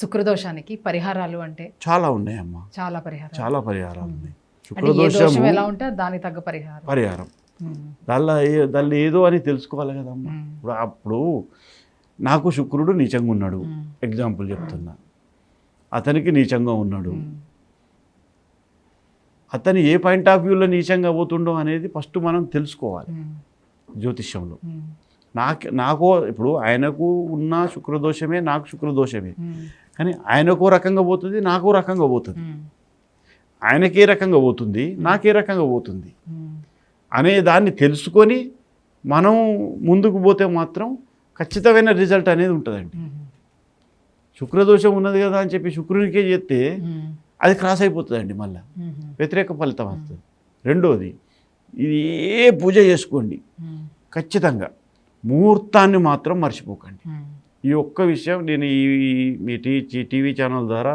శుక్రదోషానికి పరిహారాలు అంటే చాలా ఉన్నాయమ్మా. చాలా పరిహారాలు. చాలా పరిహారాలు ఉన్నాయి. అంటే ఏ దోషం శుక్రదోషము ఎలా ఉంటే దానికి తగ్గ పరిహారం. పరిహారం. దానిలో దానిలో ఏదో అని తెలుసుకోవాలి కదమ్మా. ఇప్పుడు అప్పుడు నాకు శుక్రుడు నీచంగా ఉన్నాడు. ఎగ్జాంపుల్ చెప్తున్నా. అతనికి నీచంగా ఉన్నాడు. అతను ఏ పాయింట్ ఆఫ్ వ్యూలో నీచంగా పోతుండో అనేది ఫస్ట్ మనం తెలుసుకోవాలి జ్యోతిష్యంలో. నాకు నాకో ఇప్పుడు ఆయనకు ఉన్న శుక్రదోషమే నాకు శుక్రదోషమే. కానీ ఆయనకో రకంగా పోతుంది నాకో రకంగా పోతుంది. ఆయనకే రకంగా పోతుంది నాకే రకంగా పోతుంది. అనే దాన్ని తెలుసుకొని మనం ముందుకు పోతే మాత్రం ఖచ్చితమైన రిజల్ట్ అనేది ఉంటుందండి. శుక్రదోషం ఉన్నది కదా అని చెప్పి శుక్రునికే చేస్తే అది క్రాస్ అయిపోతుందండి మళ్ళీ. వ్యతిరేక ఫలితం వస్తుంది. రెండోది ఇది ఏ పూజ చేసుకోండి. ఖచ్చితంగా ముహూర్తాన్ని మాత్రం మర్చిపోకండి. ఈ ఒక్క విషయం నేను ఈ మీ టీ టీవీ ఛానల్ ద్వారా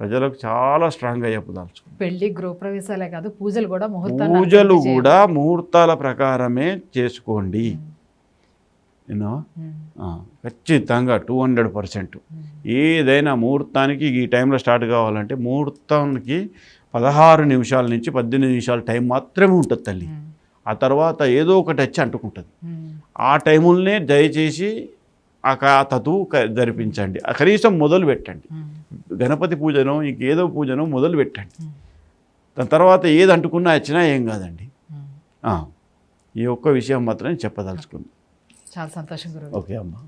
ప్రజలకు చాలా స్ట్రాంగ్గా చెప్పదలుచుకున్నాను పెళ్ళి గృహప్రవేశాలే కాదు పూజలు కూడా పూజలు. కూడా ముహూర్తాల ప్రకారమే చేసుకోండి. యూనో ఖచ్చితంగా టూ హండ్రెడ్ పర్సెంట్. ఏదైనా ముహూర్తానికి ఈ టైంలో స్టార్ట్ కావాలంటే ముహూర్తానికి పదహారు నిమిషాల నుంచి పద్దెనిమిది నిమిషాల టైం మాత్రమే ఉంటుంది తల్లి. ఆ తర్వాత ఏదో ఒకటి వచ్చి అంటుకుంటుంది. ఆ టైములనే దయచేసి ఆ తతువు జరిపించండి. కనీసం మొదలు పెట్టండి. గణపతి పూజనో ఇంకేదో పూజనో మొదలు పెట్టండి. దాని తర్వాత ఏది అంటుకున్నా వచ్చినా ఏం కాదండి. ఈ ఒక్క విషయం మాత్రం చెప్పదలుచుకుంది. చాలా సంతోషం ఓకే అమ్మా.